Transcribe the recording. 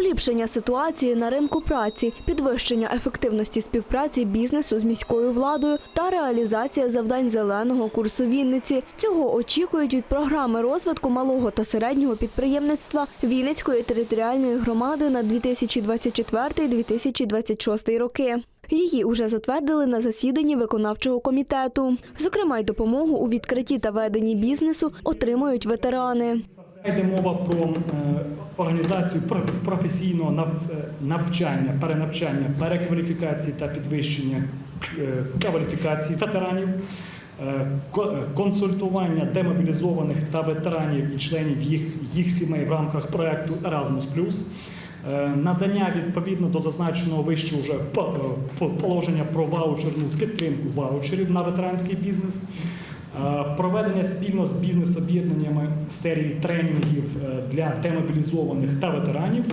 поліпшення ситуації на ринку праці, підвищення ефективності співпраці бізнесу з міською владою та реалізація завдань зеленого курсу Вінниці. Цього очікують від програми розвитку малого та середнього підприємництва Вінницької територіальної громади на 2024-2026 роки. Її уже затвердили на засіданні виконавчого комітету. Зокрема, й допомогу у відкритті та веденні бізнесу отримують ветерани. Йде мова про е, організацію професійного е, навчання, перенавчання, перекваліфікації та підвищення е, кваліфікації ветеранів, е, ко- консультування демобілізованих та ветеранів і членів їх, їх сімей в рамках проекту Erasmus+, надання відповідно до зазначеного вище вже по- по- положення про ваучерну підтримку ваучерів на ветеранський бізнес. Е, Проведення спільно з бізнес-об'єднаннями серії тренінгів е, для демобілізованих та ветеранів.